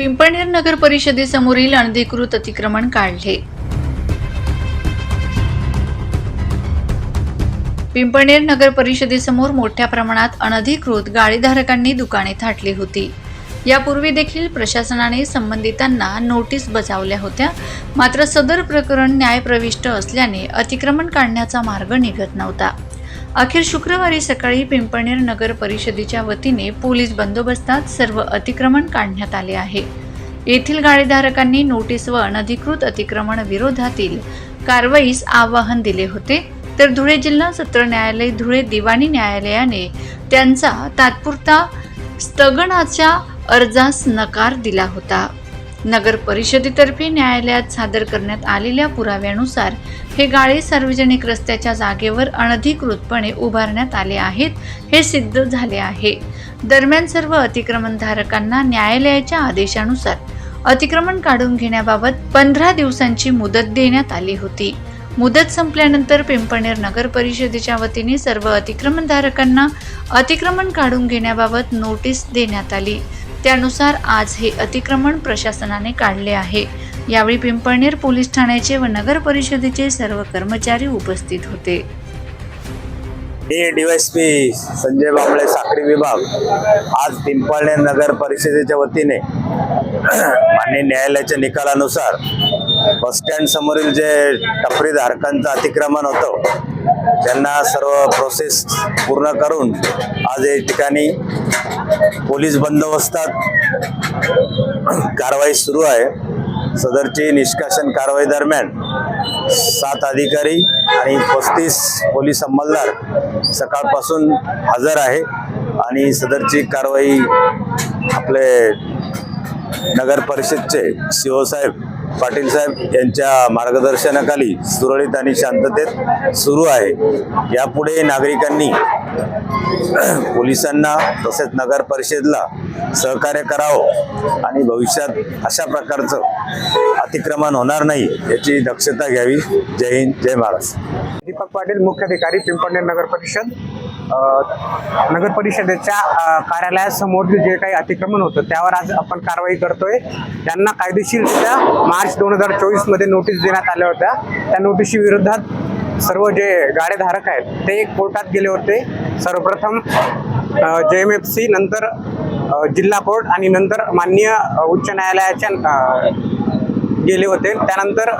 पिंपळनेर नगर परिषदेसमोरील अनधिकृत अतिक्रमण काढले. पिंपळनेर नगर परिषदेसमोर मोठ्या प्रमाणात अनधिकृत गाळीधारकांनी दुकाने थाटली होती. यापूर्वी देखील प्रशासनाने संबंधितांना नोटीस बजावल्या होत्या. मात्र सदर प्रकरण न्यायप्रविष्ट असल्याने अतिक्रमण काढण्याचा मार्ग निघत नव्हता. अखेर शुक्रवारी सकाळी पिंपळनेर नगर परिषदेच्या वतीने पोलीस बंदोबस्तात सर्व अतिक्रमण काढण्यात आले आहे. येथील गाडीधारकांनी नोटीस व अनधिकृत अतिक्रमण विरोधातील कारवाईस आवाहन दिले होते. तर धुळे जिल्हा सत्र न्यायालय धुळे दिवाणी न्यायालयाने त्यांचा तात्पुरता स्थगनाच्या अर्जास नकार दिला होता. नगर परिषदेतर्फे न्यायालयात सादर करण्यात आलेल्या पुराव्यानुसार हे गाळे सार्वजनिक रस्त्याच्या जागेवर अनधिकृतपणे उभारण्यात आले आहेत हे सिद्ध झाले आहे. दरम्यान सर्व अतिक्रमणधारकांना न्यायालयाच्या आदेशानुसार अतिक्रमण काढून घेण्याबाबत पंधरा दिवसांची मुदत देण्यात आली होती. मुदत संपल्यानंतर पिंपणेर नगर परिषदेच्या वतीने सर्व अतिक्रमणधारकांना अतिक्रमण काढून घेण्याबाबत नोटीस देण्यात आली. त्यानुसार आज हे अतिक्रमण प्रशासनाने काढले आहे. यावेळी पिंपळनेर पोलीस ठाण्याचे व नगर परिषदेचे सर्व कर्मचारी उपस्थित होते. मी डीवायसपी संजय बांबळे साखळी विभाग आज पिंपळणे नगर परिषदेच्या वतीने माननीय न्यायालयाच्या निकालानुसार बसस्टँड समोरील जे टपरी धारकांचं अतिक्रमण होतं त्यांना सर्व प्रोसेस पूर्ण करून आज या ठिकाणी पोलीस बंदोबस्तात कारवाई सुरू आहे. सदरची निष्कासन कारवाई दरम्यान सात अधिकारी आणि पस्तीस पोलीस अंमलदार सकाळपासून हजर आहे आणि सदरची कारवाई आपले नगर परिषदचे सीओ साहेब पाटील साहेब यांच्या मार्गदर्शनाखाली सुरळीत आणि शांततेत सुरू आहे. यापुढे नागरिकांनी पोलिसांना तसेच नगर परिषदला सहकार्य करावं आणि भविष्यात अशा प्रकारचं अतिक्रमण होणार नाही याची दक्षता घ्यावी. जय हिंद जय महाराष्ट्र. दीपक पाटील मुख्याधिकारी पिंपळनेर नगर परिषद. नगर परिषदेच्या कार्यालयासमोर जे काही अतिक्रमण होतं त्यावर आज आपण कारवाई करतोय. त्यांना कायदेशीररित्या मार्च दोन हजार चोवीसमध्ये नोटीस देण्यात आल्या होत्या. त्या नोटीशी विरोधात सर्व जे गाडेधारक आहेत ते कोर्टात गेले होते. सर्वप्रथम जे एम एफ सी नंतर जिल्हा कोर्ट आणि नंतर माननीय उच्च न्यायालयाच्या गेले होते. त्यानंतर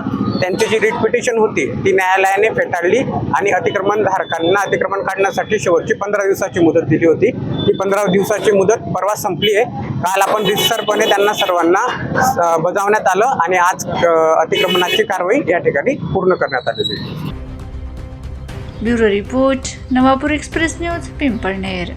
त्यांची जी रिट पिटिशन होती ती न्यायालयाने फेटाळली आणि अतिक्रमण धारकांना अतिक्रमण काढण्यासाठी शेवटची पंधरा दिवसाची मुदत दिली होती. ती पंधरा दिवसाची मुदत परवा संपली आहे. काल आपण रितसरपणे त्यांना सर्वांना बजावण्यात आलं आणि आज अतिक्रमणाची कारवाई या ठिकाणी पूर्ण करण्यात आलेली आहे. Bureau report Navapur express news Pimpalner.